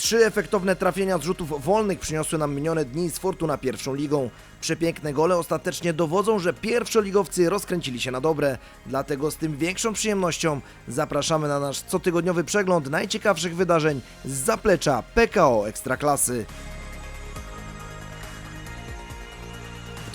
Trzy efektowne trafienia z rzutów wolnych przyniosły nam minione dni z Fortuna pierwszą ligą. Przepiękne gole ostatecznie dowodzą, że pierwszoligowcy rozkręcili się na dobre. Dlatego z tym większą przyjemnością zapraszamy na nasz cotygodniowy przegląd najciekawszych wydarzeń z zaplecza PKO Ekstraklasy.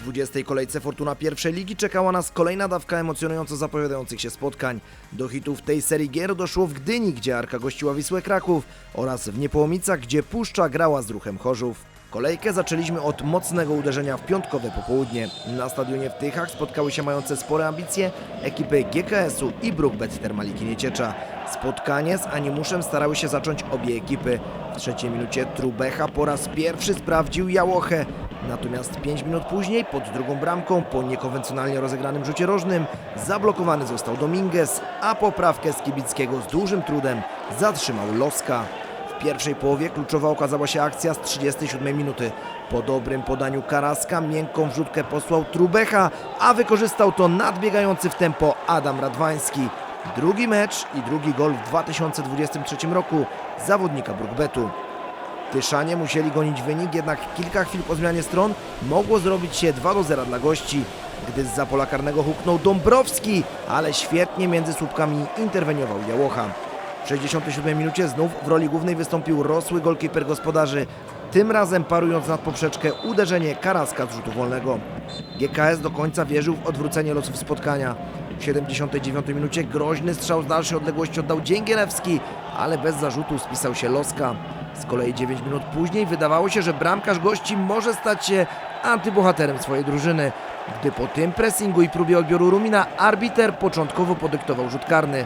20. kolejce Fortuna pierwszej ligi czekała nas kolejna dawka emocjonująco zapowiadających się spotkań. Do hitów tej serii gier doszło w Gdyni, gdzie Arka gościła Wisłę Kraków oraz w Niepołomicach, gdzie Puszcza grała z ruchem Chorzów. Kolejkę zaczęliśmy od mocnego uderzenia w piątkowe popołudnie. Na stadionie w Tychach spotkały się mające spore ambicje ekipy GKS-u i Brookbet Termaliki Nieciecza. Spotkanie z Animuszem starały się zacząć obie ekipy. W trzeciej minucie Trubecha po raz pierwszy sprawdził Jałochę. Natomiast 5 minut później, pod drugą bramką, po niekonwencjonalnie rozegranym rzucie rożnym, zablokowany został Dominguez, a poprawkę z Kibickiego z dużym trudem zatrzymał Loska. W pierwszej połowie kluczowa okazała się akcja z 37 minuty. Po dobrym podaniu Karaska miękką wrzutkę posłał Trubecha, a wykorzystał to nadbiegający w tempo Adam Radwański. Drugi mecz i drugi gol w 2023 roku zawodnika Brookbetu. Tyszanie musieli gonić wynik, jednak kilka chwil po zmianie stron mogło zrobić się 2 do 0 dla gości, gdy z pola karnego huknął Dąbrowski, ale świetnie między słupkami interweniował Jałocha. W 67 minucie znów w roli głównej wystąpił rosły golkiper gospodarzy, tym razem parując nad poprzeczkę uderzenie Karaska z rzutu wolnego. GKS do końca wierzył w odwrócenie losów spotkania. W 79 minucie groźny strzał z dalszej odległości oddał Dzięgielewski, ale bez zarzutu spisał się Loska. Z kolei 9 minut później wydawało się, że bramkarz gości może stać się antybohaterem swojej drużyny, gdy po tym pressingu i próbie odbioru Rumina arbiter początkowo podyktował rzut karny.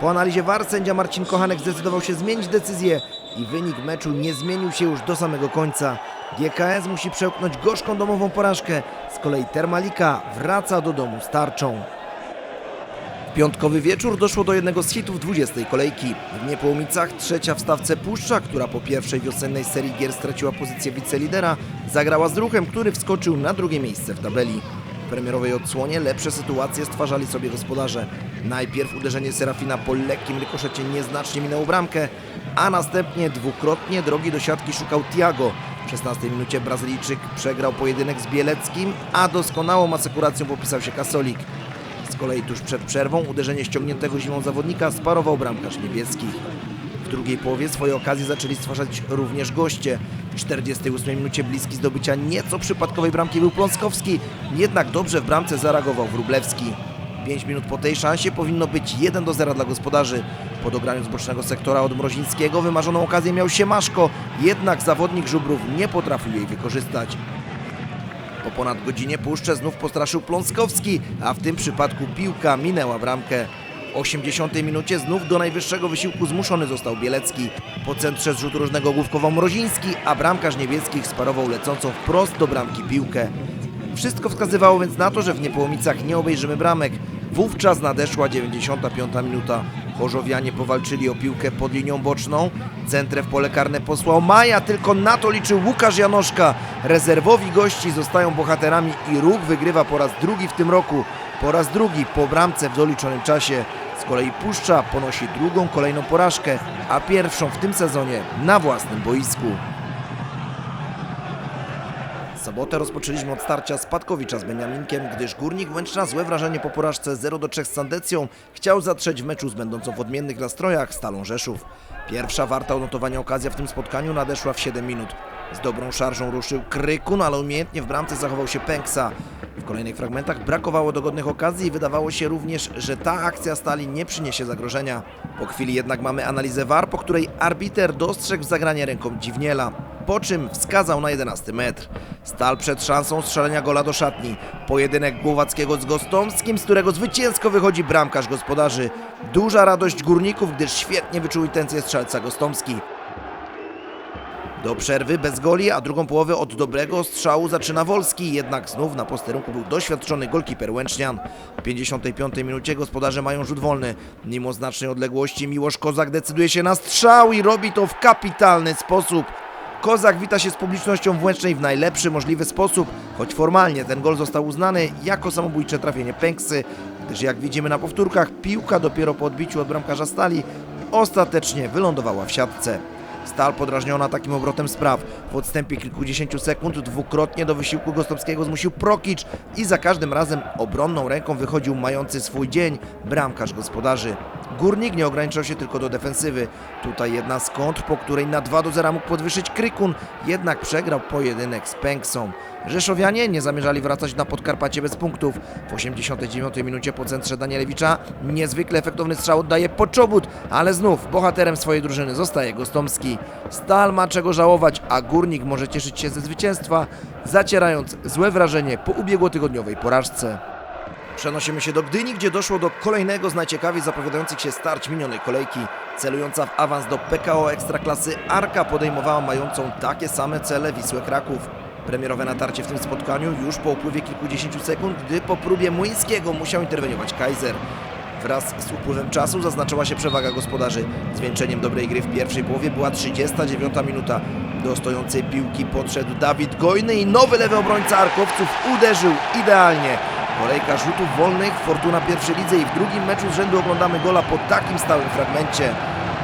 Po analizie VAR sędzia Marcin Kochanek zdecydował się zmienić decyzję i wynik meczu nie zmienił się już do samego końca. GKS musi przełknąć gorzką domową porażkę, z kolei Termalika wraca do domu z tarczą. Piątkowy wieczór doszło do jednego z hitów 20. kolejki. W Niepołomicach trzecia w stawce Puszcza, która po pierwszej wiosennej serii gier straciła pozycję wicelidera, zagrała z ruchem, który wskoczył na drugie miejsce w tabeli. W premierowej odsłonie lepsze sytuacje stwarzali sobie gospodarze. Najpierw uderzenie Serafina po lekkim rykoszecie nieznacznie minęło bramkę, a następnie dwukrotnie drogi do siatki szukał Tiago. W 16 minucie Brazylijczyk przegrał pojedynek z Bieleckim, a doskonałą asekuracją popisał się Kasolik. Z kolei tuż przed przerwą uderzenie ściągniętego zimą zawodnika sparował bramkarz niebieskich. W drugiej połowie swoje okazje zaczęli stwarzać również goście. W 48 minucie bliski zdobycia nieco przypadkowej bramki był Pląskowski, jednak dobrze w bramce zareagował Wróblewski. 5 minut po tej szansie powinno być 1 do 0 dla gospodarzy. Po dograniu z bocznego sektora od Mrozińskiego wymarzoną okazję miał Siemaszko, jednak zawodnik Żubrów nie potrafił jej wykorzystać. Po ponad godzinie puszczę znów postraszył Pląskowski, a w tym przypadku piłka minęła bramkę. W 80 minucie znów do najwyższego wysiłku zmuszony został Bielecki. Po centrze z rzutu różnego główkował Mroziński, a bramkarz niebieskich sparował lecącą wprost do bramki piłkę. Wszystko wskazywało więc na to, że w Niepołomicach nie obejrzymy bramek. Wówczas nadeszła 95 minuta. Chorzowianie powalczyli o piłkę pod linią boczną. Centrę w pole karne posłał Maja, tylko na to liczył Łukasz Janoszka. Rezerwowi gości zostają bohaterami i ruch wygrywa po raz drugi w tym roku. Po raz drugi po bramce w doliczonym czasie. Z kolei Puszcza ponosi drugą kolejną porażkę, a pierwszą w tym sezonie na własnym boisku. Sobotę rozpoczęliśmy od starcia Spadkowicza z Beniaminkiem, gdyż Górnik Łęczna złe wrażenie po porażce 0 do 3 z Sandecją chciał zatrzeć w meczu z będącą w odmiennych nastrojach Stalą Rzeszów. Pierwsza warta odnotowania okazja w tym spotkaniu nadeszła w 7 minut. Z dobrą szarżą ruszył Krykun, ale umiejętnie w bramce zachował się Pęksa. W kolejnych fragmentach brakowało dogodnych okazji i wydawało się również, że ta akcja Stali nie przyniesie zagrożenia. Po chwili jednak mamy analizę VAR, po której arbiter dostrzegł zagranie ręką Dziwniela po czym wskazał na 11 metr. Stal przed szansą strzelenia gola do szatni. Pojedynek Głowackiego z Gostomskim, z którego zwycięsko wychodzi bramkarz gospodarzy. Duża radość górników, gdyż świetnie wyczuł intencje strzelca Gostomski. Do przerwy bez goli, a drugą połowę od dobrego strzału zaczyna Wolski, jednak znów na posterunku był doświadczony golkiper Łęcznian. W 55 minucie gospodarze mają rzut wolny. Mimo znacznej odległości Miłosz Kozak decyduje się na strzał i robi to w kapitalny sposób. Kozak wita się z publicznością w Łęcznej w najlepszy możliwy sposób, choć formalnie ten gol został uznany jako samobójcze trafienie Pęksy, gdyż jak widzimy na powtórkach, piłka dopiero po odbiciu od bramkarza Stali ostatecznie wylądowała w siatce. Stal podrażniona takim obrotem spraw. W odstępie kilkudziesięciu sekund dwukrotnie do wysiłku Gostowskiego zmusił Prokicz i za każdym razem obronną ręką wychodził mający swój dzień bramkarz gospodarzy. Górnik nie ograniczał się tylko do defensywy. Tutaj jedna z kontr, po której na 2 do 0 mógł podwyższyć Krykun, jednak przegrał pojedynek z Pęksą. Rzeszowianie nie zamierzali wracać na Podkarpacie bez punktów. W 89 minucie po centrze Danielewicza niezwykle efektowny strzał oddaje Poczobut, ale znów bohaterem swojej drużyny zostaje Gostomski. Stal ma czego żałować, a Górnik może cieszyć się ze zwycięstwa, zacierając złe wrażenie po ubiegłotygodniowej porażce. Przenosimy się do Gdyni, gdzie doszło do kolejnego z najciekawiej zapowiadających się starć minionej kolejki. Celująca w awans do PKO Ekstraklasy Arka podejmowała mającą takie same cele Wisłę Kraków. Premierowe natarcie w tym spotkaniu już po upływie kilkudziesięciu sekund, gdy po próbie Młyńskiego musiał interweniować Kaiser. Wraz z upływem czasu zaznaczyła się przewaga gospodarzy. Zwieńczeniem dobrej gry w pierwszej połowie była 39 minuta. Do stojącej piłki podszedł Dawid Gojny i nowy lewy obrońca Arkowców uderzył idealnie. Kolejka rzutów wolnych, Fortuna pierwszej lidze i w drugim meczu z rzędu oglądamy gola po takim stałym fragmencie.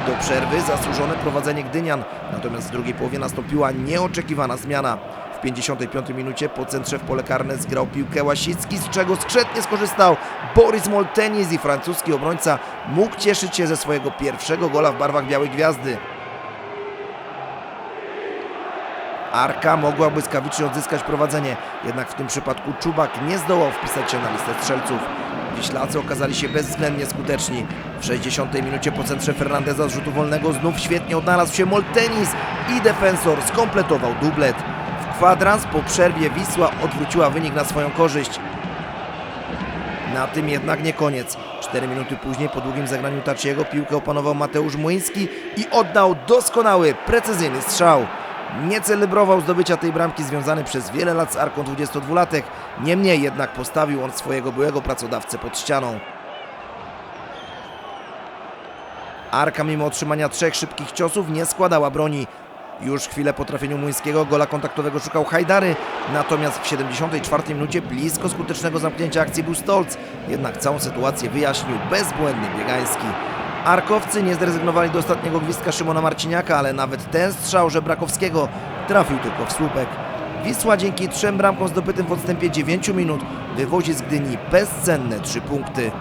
Do przerwy zasłużone prowadzenie Gdynian, natomiast w drugiej połowie nastąpiła nieoczekiwana zmiana. W 55 minucie po centrze w pole karne zgrał piłkę Łasicki, z czego skrzętnie skorzystał Boris Moltenis i francuski obrońca mógł cieszyć się ze swojego pierwszego gola w barwach Białej Gwiazdy. Arka mogła błyskawicznie odzyskać prowadzenie, jednak w tym przypadku Czubak nie zdołał wpisać się na listę strzelców. Wiślacy okazali się bezwzględnie skuteczni. W 60 minucie po centrze Fernandeza z rzutu wolnego znów świetnie odnalazł się Moltenis i defensor skompletował dublet. Kwadrans po przerwie Wisła odwróciła wynik na swoją korzyść. Na tym jednak nie koniec. Cztery minuty później po długim zagraniu Tachiego piłkę opanował Mateusz Młyński i oddał doskonały, precyzyjny strzał. Nie celebrował zdobycia tej bramki związany przez wiele lat z Arką 22-latek, niemniej jednak postawił on swojego byłego pracodawcę pod ścianą. Arka mimo otrzymania trzech szybkich ciosów nie składała broni. Już chwilę po trafieniu Młyńskiego gola kontaktowego szukał Hajdary, natomiast w 74 minucie blisko skutecznego zamknięcia akcji był Stolc, jednak całą sytuację wyjaśnił bezbłędny Biegański. Arkowcy nie zrezygnowali do ostatniego gwizdka Szymona Marciniaka, ale nawet ten strzał Żebrakowskiego trafił tylko w słupek. Wisła dzięki trzem bramkom zdobytym w odstępie 9 minut wywozi z Gdyni bezcenne 3 punkty.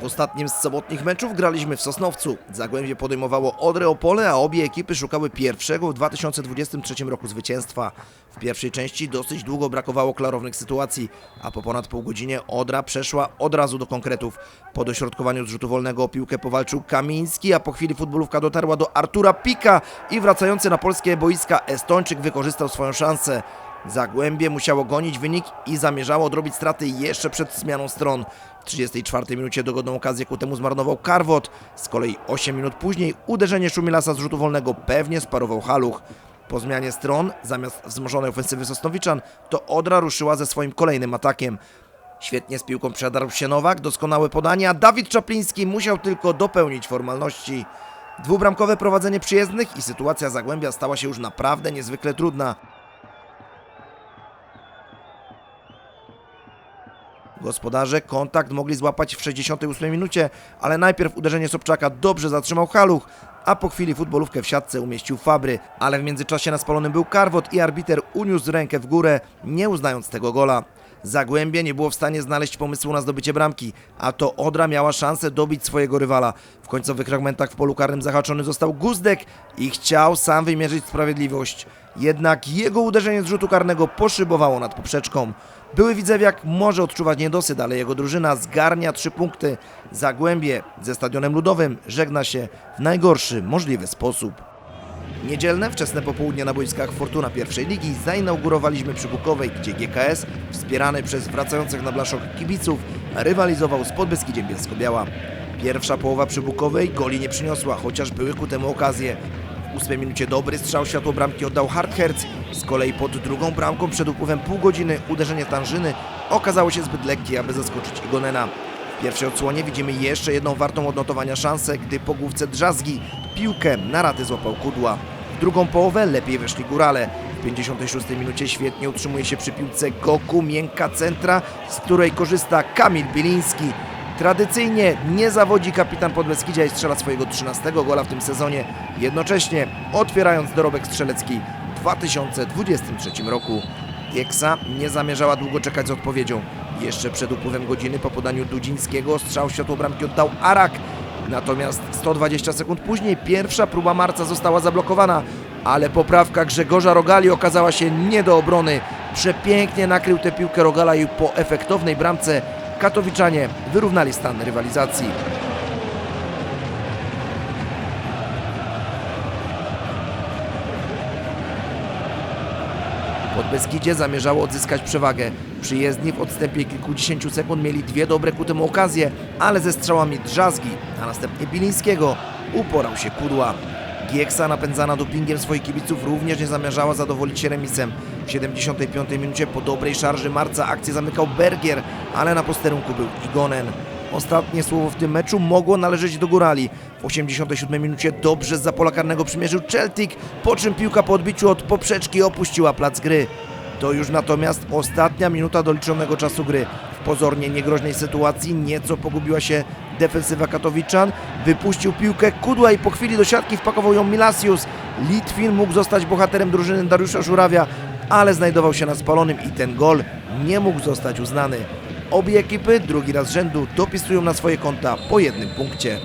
W ostatnim z sobotnich meczów graliśmy w Sosnowcu. Zagłębie podejmowało Odrę Opole, a obie ekipy szukały pierwszego w 2023 roku zwycięstwa. W pierwszej części dosyć długo brakowało klarownych sytuacji, a po ponad pół godzinie Odra przeszła od razu do konkretów. Po dośrodkowaniu z rzutu wolnego o piłkę powalczył Kamiński, a po chwili futbolówka dotarła do Artura Pika i wracający na polskie boiska Estończyk wykorzystał swoją szansę. Zagłębie musiało gonić wynik i zamierzało odrobić straty jeszcze przed zmianą stron. W 34 minucie dogodną okazję ku temu zmarnował Karwot. Z kolei 8 minut później uderzenie Szumilasa z rzutu wolnego pewnie sparował Haluch. Po zmianie stron, zamiast wzmożonej ofensywy Sosnowiczan, to Odra ruszyła ze swoim kolejnym atakiem. Świetnie z piłką przedarł się Nowak, doskonałe podanie, a Dawid Czapliński musiał tylko dopełnić formalności. Dwubramkowe prowadzenie przyjezdnych i sytuacja Zagłębia stała się już naprawdę niezwykle trudna. Gospodarze kontakt mogli złapać w 68 minucie, ale najpierw uderzenie Sobczaka dobrze zatrzymał Haluch, a po chwili futbolówkę w siatce umieścił Fabry, ale w międzyczasie na spalonym był Karwot i arbiter uniósł rękę w górę, nie uznając tego gola. Zagłębie nie było w stanie znaleźć pomysłu na zdobycie bramki, a to Odra miała szansę dobić swojego rywala. W końcowych fragmentach w polu karnym zahaczony został Guzdek i chciał sam wymierzyć sprawiedliwość. Jednak jego uderzenie z rzutu karnego poszybowało nad poprzeczką. Były Widzewiak może odczuwać niedosyt, ale jego drużyna zgarnia trzy punkty. Zagłębie ze Stadionem Ludowym żegna się w najgorszy możliwy sposób. Niedzielne wczesne popołudnie na boiskach Fortuna pierwszej ligi zainaugurowaliśmy przy Bukowej, gdzie GKS, wspierany przez wracających na blaszok kibiców, rywalizował z Podbeskidziem Bielsko-Biała. Pierwsza połowa przy Bukowej goli nie przyniosła, chociaż były ku temu okazje. Ósmej minucie dobry strzał światło bramki oddał Hartherz, z kolei pod drugą bramką przed upływem pół godziny uderzenie Tanżyny okazało się zbyt lekkie, aby zaskoczyć Igonena. W pierwszej odsłonie widzimy jeszcze jedną wartą odnotowania szansę, gdy po główce Drzazgi piłkę na raty złapał Kudła. W drugą połowę lepiej weszli górale. W 56 minucie świetnie utrzymuje się przy piłce Goku, miękka centra, z której korzysta Kamil Biliński. Tradycyjnie nie zawodzi kapitan Podbeskidzia i strzela swojego 13 gola w tym sezonie, jednocześnie otwierając dorobek strzelecki w 2023 roku. Gieksa nie zamierzała długo czekać z odpowiedzią. Jeszcze przed upływem godziny po podaniu Dudzińskiego strzał światło bramki oddał Arak. Natomiast 120 sekund później pierwsza próba Marca została zablokowana, ale poprawka Grzegorza Rogali okazała się nie do obrony. Przepięknie nakrył tę piłkę Rogala i po efektownej bramce Katowiczanie wyrównali stan rywalizacji. Podbeskidzie zamierzało odzyskać przewagę. Przyjezdni w odstępie kilkudziesięciu sekund mieli dwie dobre ku temu okazje, ale ze strzałami Drzazgi, a następnie Bilińskiego uporał się Kudła. Gieksa napędzana dopingiem swoich kibiców również nie zamierzała zadowolić się remisem. W 75 minucie po dobrej szarży Marca akcję zamykał Bergier, ale na posterunku był Igonen. Ostatnie słowo w tym meczu mogło należeć do Górali. W 87 minucie dobrze z za pola karnego przymierzył Celtic, po czym piłka po odbiciu od poprzeczki opuściła plac gry. To już natomiast ostatnia minuta doliczonego czasu gry. W pozornie niegroźnej sytuacji nieco pogubiła się defensywa Katowiczan. Wypuścił piłkę Kudła i po chwili do siatki wpakował ją Milasius. Litwin mógł zostać bohaterem drużyny Dariusza Żurawia, ale znajdował się na spalonym i ten gol nie mógł zostać uznany. Obie ekipy drugi raz rzędu dopisują na swoje konta po jednym punkcie.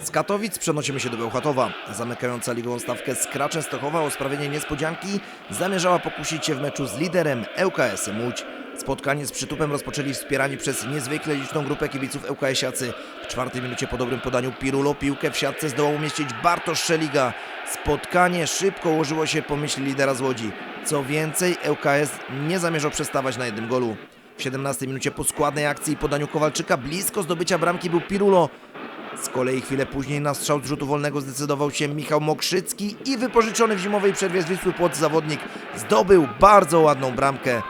Z Katowic przenosimy się do Bełchatowa. Zamykająca ligową stawkę Skra Częstochowa o sprawienie niespodzianki zamierzała pokusić się w meczu z liderem ŁKS-em Łódź. Spotkanie z przytupem rozpoczęli wspierani przez niezwykle liczną grupę kibiców ŁKS-iacy. W czwartej minucie po dobrym podaniu Pirulo piłkę w siatce zdołał umieścić Bartosz Szeliga. Spotkanie szybko ułożyło się po myśli lidera z Łodzi. Co więcej, ŁKS nie zamierzał przestawać na jednym golu. W 17 minucie po składnej akcji i podaniu Kowalczyka blisko zdobycia bramki był Pirulo. Z kolei chwilę później na strzał z rzutu wolnego zdecydował się Michał Mokrzycki i wypożyczony w zimowej przerwie z Wisły Płoc zawodnik zdobył bardzo ładną bramkę.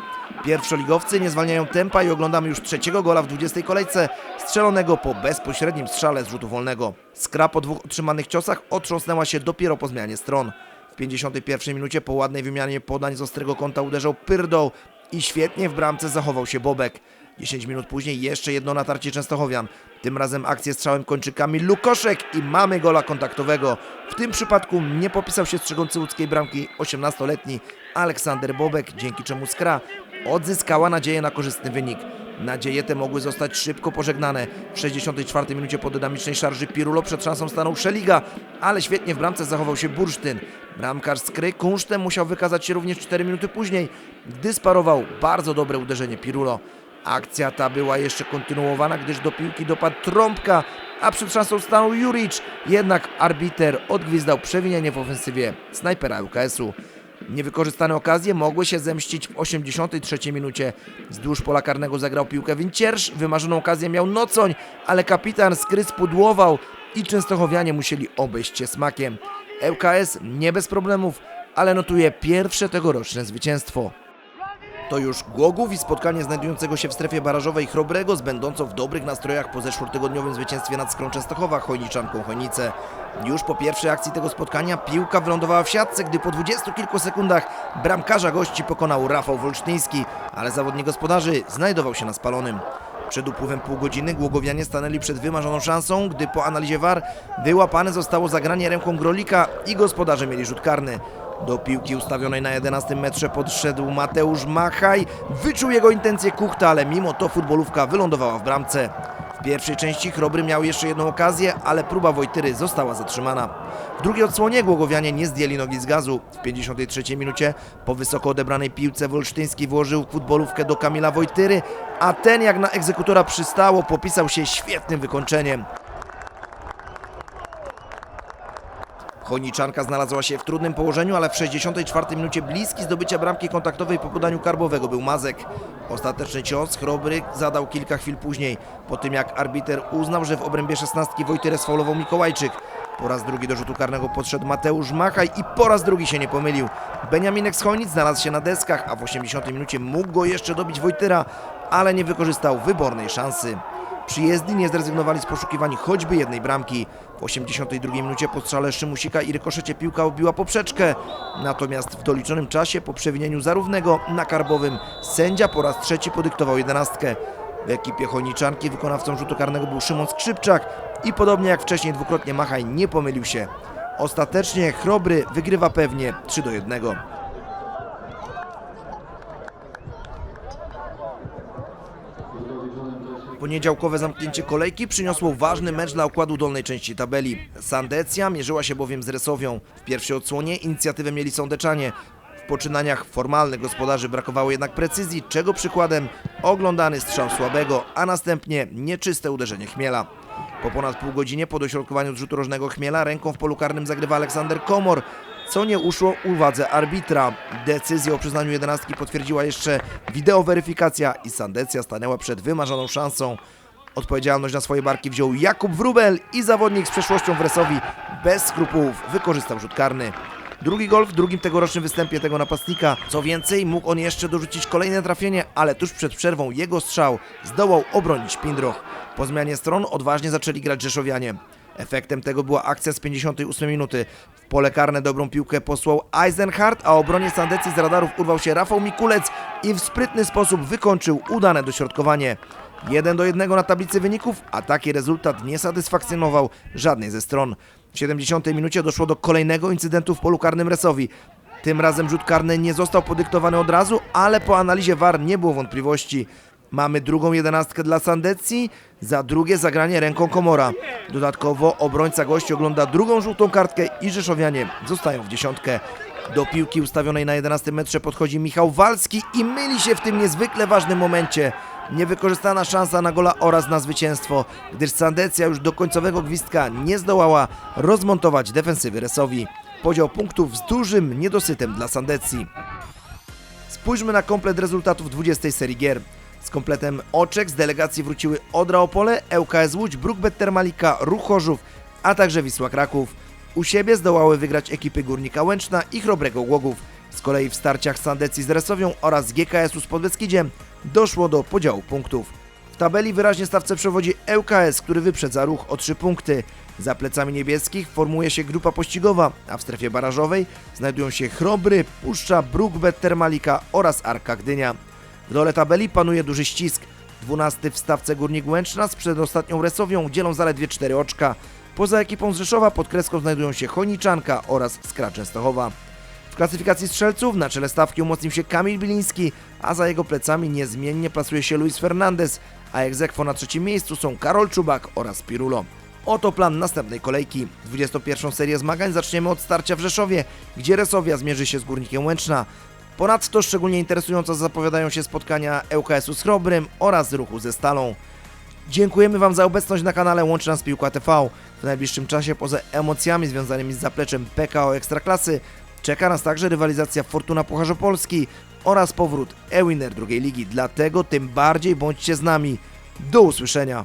Pierwszoligowcy nie zwalniają tempa i oglądamy już trzeciego gola w 20 kolejce, strzelonego po bezpośrednim strzale z rzutu wolnego. Skra po dwóch otrzymanych ciosach otrząsnęła się dopiero po zmianie stron. W 51 minucie po ładnej wymianie podań z ostrego kąta uderzał Pyrdoł i świetnie w bramce zachował się Bobek. 10 minut później jeszcze jedno natarcie Częstochowian. Tym razem akcję strzałem kończy Kamil Lukoszek i mamy gola kontaktowego. W tym przypadku nie popisał się strzegący łódzkiej bramki 18-letni Aleksander Bobek, dzięki czemu Skra odzyskała nadzieję na korzystny wynik. Nadzieje te mogły zostać szybko pożegnane. W 64 minucie po dynamicznej szarży Pirulo przed szansą stanął Szeliga, ale świetnie w bramce zachował się Bursztyn. Bramkarz Skry kunsztem musiał wykazać się również 4 minuty później, gdy sparował bardzo dobre uderzenie Pirulo. Akcja ta była jeszcze kontynuowana, gdyż do piłki dopadł trąbka, a przed szansą stanął Juric. Jednak arbiter odgwizdał przewinienie w ofensywie snajpera UKS-u. Niewykorzystane okazje mogły się zemścić w 83 minucie. Wzdłuż pola karnego zagrał piłkę Winciersz, wymarzoną okazję miał Nocoń, ale kapitan Skry spudłował i Częstochowianie musieli obejść się smakiem. ŁKS nie bez problemów, ale notuje pierwsze tegoroczne zwycięstwo. To już Głogów i spotkanie znajdującego się w strefie barażowej Chrobrego z będącą w dobrych nastrojach po zeszłotygodniowym zwycięstwie nad Skrą Częstochowa Chojniczanką Chojnice. Już po pierwszej akcji tego spotkania piłka wylądowała w siatce, gdy po dwudziestu kilku sekundach bramkarza gości pokonał Rafał Wolsztyński, ale zawodnik gospodarzy znajdował się na spalonym. Przed upływem pół godziny Głogowianie stanęli przed wymarzoną szansą, gdy po analizie VAR wyłapane zostało zagranie ręką Grolika i gospodarze mieli rzut karny. Do piłki ustawionej na 11 metrze podszedł Mateusz Machaj. Wyczuł jego intencje Kuchta, ale mimo to futbolówka wylądowała w bramce. W pierwszej części Chrobry miał jeszcze jedną okazję, ale próba Wojtyry została zatrzymana. W drugiej odsłonie Głogowianie nie zdjęli nogi z gazu. W 53 minucie po wysoko odebranej piłce Wolsztyński włożył futbolówkę do Kamila Wojtyry, a ten jak na egzekutora przystało popisał się świetnym wykończeniem. Chojniczanka znalazła się w trudnym położeniu, ale w 64 minucie bliski zdobycia bramki kontaktowej po podaniu karbowego był Mazek. Ostateczny cios Chrobry zadał kilka chwil później, po tym jak arbiter uznał, że w obrębie szesnastki Wojtyrę sfaulował Mikołajczyk. Po raz drugi do rzutu karnego podszedł Mateusz Machaj i po raz drugi się nie pomylił. Beniaminek z znalazł się na deskach, a w 80 minucie mógł go jeszcze dobić Wojtyra, ale nie wykorzystał wybornej szansy. Przyjezdni nie zrezygnowali z poszukiwań choćby jednej bramki. W 82 minucie po strzale Szymusika i rykoszecie piłka obiła poprzeczkę. Natomiast w doliczonym czasie po przewinieniu zarównego na karbowym sędzia po raz trzeci podyktował jedenastkę. W ekipie Chojniczanki wykonawcą rzutu karnego był Szymon Skrzypczak i podobnie jak wcześniej dwukrotnie Machaj nie pomylił się. Ostatecznie Chrobry wygrywa pewnie 3 do 1. Poniedziałkowe zamknięcie kolejki przyniosło ważny mecz dla układu dolnej części tabeli. Sandecja mierzyła się bowiem z Resowią. W pierwszej odsłonie inicjatywę mieli Sądeczanie. W poczynaniach formalnych gospodarzy brakowało jednak precyzji, czego przykładem oglądany strzał słabego, a następnie nieczyste uderzenie Chmiela. Po ponad pół godzinie po dośrodkowaniu z rożnego Chmiela ręką w polu karnym zagrywa Aleksander Komor, co nie uszło uwadze arbitra. Decyzję o przyznaniu jedenastki potwierdziła jeszcze wideoweryfikacja i Sandecja stanęła przed wymarzoną szansą. Odpowiedzialność na swoje barki wziął Jakub Wrubel i zawodnik z przeszłością w Resowi bez skrupułów wykorzystał rzut karny. Drugi gol w drugim tegorocznym występie tego napastnika. Co więcej, mógł on jeszcze dorzucić kolejne trafienie, ale tuż przed przerwą jego strzał zdołał obronić Pindroch. Po zmianie stron odważnie zaczęli grać Rzeszowianie. Efektem tego była akcja z 58 minuty. W pole karne dobrą piłkę posłał Eisenhardt, a obronie Sandecji z radarów urwał się Rafał Mikulec i w sprytny sposób wykończył udane dośrodkowanie. 1 do 1 na tablicy wyników, a taki rezultat nie satysfakcjonował żadnej ze stron. W 70 minucie doszło do kolejnego incydentu w polu karnym Resowi. Tym razem rzut karny nie został podyktowany od razu, ale po analizie VAR nie było wątpliwości. Mamy drugą jedenastkę dla Sandecji, za drugie zagranie ręką Komora. Dodatkowo obrońca gości ogląda drugą żółtą kartkę i Rzeszowianie zostają w dziesiątkę. Do piłki ustawionej na 11 metrze podchodzi Michał Walski i myli się w tym niezwykle ważnym momencie. Niewykorzystana szansa na gola oraz na zwycięstwo, gdyż Sandecja już do końcowego gwizdka nie zdołała rozmontować defensywy Resowi. Podział punktów z dużym niedosytem dla Sandecji. Spójrzmy na komplet rezultatów 20 serii gier. Z kompletem oczek z delegacji wróciły Odra Opole, ŁKS Łódź, Brookbet Termalika, Ruch a także Wisła Kraków. U siebie zdołały wygrać ekipy Górnika Łęczna i Chrobrego Głogów. Z kolei w starciach Sandecji z Resowią oraz GKS-u z Podbeskidziem doszło do podziału punktów. W tabeli wyraźnie stawce przewodzi ŁKS, który wyprzedza ruch o 3 punkty. Za plecami niebieskich formuje się grupa pościgowa, a w strefie barażowej znajdują się Chrobry, Puszcza, Brookbet Termalika oraz Arka Gdynia. W dole tabeli panuje duży ścisk. 12 w stawce Górnik Łęczna z przedostatnią Resowią dzielą zaledwie 4 oczka. Poza ekipą z Rzeszowa pod kreską znajdują się Choniczanka oraz Skra Częstochowa. W klasyfikacji strzelców na czele stawki umocnił się Kamil Biliński, a za jego plecami niezmiennie plasuje się Luis Fernandez, a egzekwo na trzecim miejscu są Karol Czubak oraz Pirulo. Oto plan następnej kolejki. 21 serię zmagań zaczniemy od starcia w Rzeszowie, gdzie Resowia zmierzy się z Górnikiem Łęczna. Ponadto szczególnie interesująco zapowiadają się spotkania ŁKS-u z Chrobrym oraz Ruchu ze Stalą. Dziękujemy Wam za obecność na kanale Łącz Nas Piłka TV. W najbliższym czasie poza emocjami związanymi z zapleczem PKO Ekstraklasy czeka nas także rywalizacja Fortuna Pucharze Polski oraz powrót e-winner drugiej ligi. Dlatego tym bardziej bądźcie z nami. Do usłyszenia!